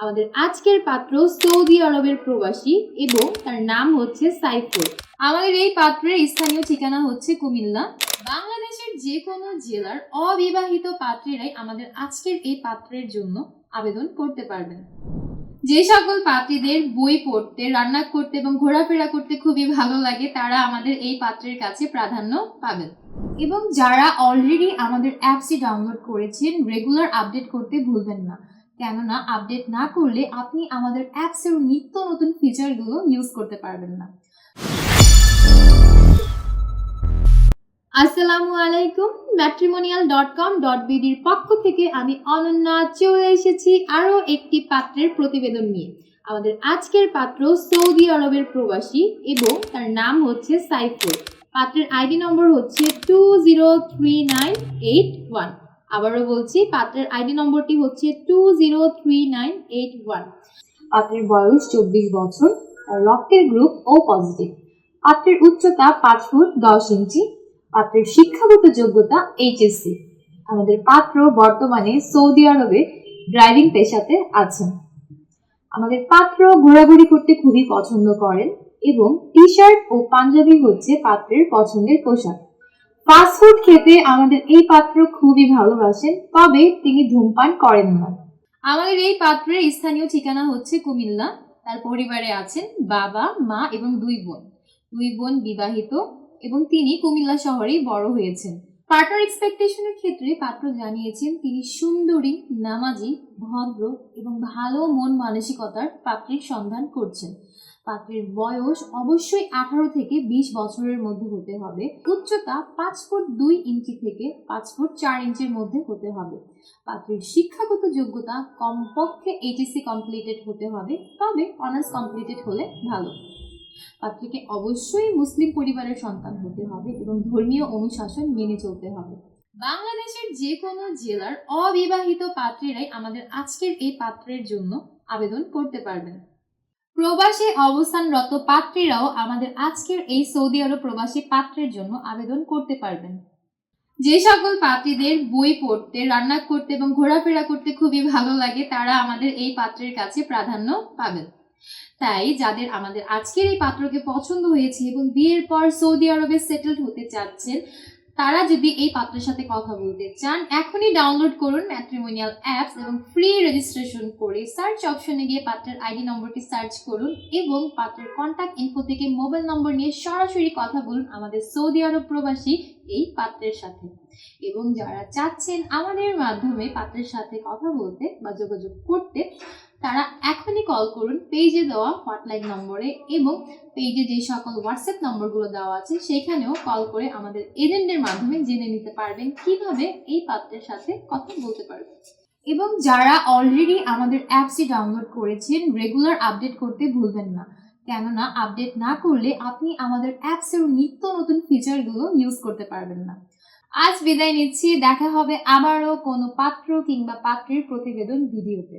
আমাদের আজকের পাত্র সৌদি আরবের প্রবাসী এবং তার নাম হচ্ছে সাইফুল। আমাদের এই পাত্রের স্থানীয় ঠিকানা হচ্ছে কুমিল্লা। বাংলাদেশের যে কোনো জেলার অবিবাহিত পাত্রীরাই আমাদের আজকের এই পাত্রের জন্য আবেদন করতে পারবেন। যে সকল পাত্রীদের বই পড়তে, রান্না করতে এবং ঘোরাফেরা করতে খুবই ভালো লাগে, তারা আমাদের এই পাত্রের কাছে প্রাধান্য পাবেন। এবং যারা অলরেডি আমাদের অ্যাপসটি ডাউনলোড করেছেন রেগুলার আপডেট করতে ভুলবেন না। কেননা আপডেট না করলে আপনি আমাদের অ্যাপসের নিত্য নতুন ফিচারগুলো ইউজ করতে পারবেন না। আসসালামু আলাইকুম ম্যাট্রিমোনিয়াল ডট কম ডট বিডির পক্ষ থেকে আমি অনন্যা চলে এসেছি আরও একটি পাত্রের প্রতিবেদন নিয়ে। আমাদের আজকের পাত্র সৌদি আরবের প্রবাসী এবং তার নাম হচ্ছে সাইফুল। পাত্রের আইডি নম্বর হচ্ছে two zero three nine eight one আবারও বলছি, পাত্রের আইডি নম্বরটি হচ্ছে two zero three nine eight one পাত্রের বয়স চব্বিশ বছর তার রক্তের গ্রুপ ও পজিটিভ পাত্রের উচ্চতা পাঁচ ফুট দশ ইঞ্চি, পাত্রের শিক্ষাগত যোগ্যতা এইচএসসি আমাদের পাত্র বর্তমানে সৌদি আরবে ড্রাইভিং পেশাতে আছেন। আমাদের পাত্র ঘোরাঘুরি করতে খুবই পছন্দ করেন এবং টি শার্ট ও পাঞ্জাবি হচ্ছে পাত্রের পছন্দের পোশাক। ফাস্টফুড খেতে আমাদের এই পাত্র খুবই ভালোবাসেন তবে তিনি ধূমপান করেন না। আমাদের এই পাত্রের স্থানীয় ঠিকানা হচ্ছে কুমিল্লা, তার পরিবারে আছেন বাবা, মা এবং দুই বোন। দুই বোন বিবাহিত এবং তিনি কুমিল্লা শহরেই বড় হয়েছেন। পার্টনার এক্সপেকটেশনের ক্ষেত্রে পাত্র জানিয়েছেন, তিনি সুন্দরী, নামাজি, ভদ্র এবং ভালো মন মানসিকতার পাত্রীর সন্ধান করছেন। পাত্রের বয়স অবশ্যই আঠারো থেকে বিশ বছরের মধ্যে হতে হবে। উচ্চতা পাঁচ ফুট দুই ইঞ্চি থেকে পাঁচ ফুট চার ইঞ্চির মধ্যে হতে হবে। পাত্রের শিক্ষাগত যোগ্যতা কমপক্ষে এইচএসসি কমপ্লিটেড হতে হবে, তবে অনার্স কমপ্লিটেড হলে ভালো। পাত্রীকে অবশ্যই মুসলিম পরিবারের সন্তান হতে হবে এবং ধর্মীয় অনুশাসন মেনে চলতে হবে। বাংলাদেশের যে কোনো জেলার অবিবাহিত পাত্রীরাই আমাদের আজকের এই পাত্রের জন্য আবেদন করতে পারবেন। প্রবাসে অবস্থানরত পাত্রীরাও আমাদের আজকের এই সৌদি আরব প্রবাসী পাত্রের জন্য আবেদন করতে পারবেন। যে সকল পাত্রীদের বই পড়তে, রান্না করতে এবং ঘোরাফেরা করতে খুবই ভালো লাগে, তারা আমাদের এই পাত্রের কাছে প্রাধান্য পাবেন। তাই যাদের আমাদের আজকের এই পাত্রকে পছন্দ হয়েছে এবং বিয়ের পর সৌদি আরবে সেটেলড হতে চাচ্ছেন তারা যদি এই পাত্রের সাথে কথা বলতে চান, এখনই ডাউনলোড করুন ম্যাট্রিমোনিয়াল অ্যাপস এবং ফ্রি রেজিস্ট্রেশন করে সার্চ অপশনে গিয়ে পাত্রের আইডি নম্বরটি সার্চ করুন এবং পাত্রের কন্ট্যাক্ট ইনফো থেকে মোবাইল নম্বর নিয়ে সরাসরি কথা বলুন আমাদের সৌদি আরব প্রবাসী এই পাত্রের সাথে। এবং যারা চাচ্ছেন আমাদের মাধ্যমে পাত্রের সাথে কথা বলতে বা যোগাযোগ করতে তারা এখনই কল করুন পেজে দেওয়া হটলাইন নম্বরে এবং পেজে যে সকল হোয়াটসঅ্যাপ নম্বরগুলো দেওয়া আছে সেখানেও কল করে আমাদের এজেন্টের মাধ্যমে জেনে নিতে পারবেন কীভাবে এই পাত্রের সাথে কথা বলতে পারবেন। এবং যারা অলরেডি আমাদের অ্যাপসটি ডাউনলোড করেছেন রেগুলার আপডেট করতে ভুলবেন না। কেননা আপডেট না করলে আপনি আমাদের অ্যাপসের নিত্য নতুন ফিচারগুলো ইউজ করতে পারবেন না। আজ বিদায় নিচ্ছি, দেখা হবে আবারও কোনো পাত্র কিংবা পাত্রের প্রতিবেদন ভিডিওতে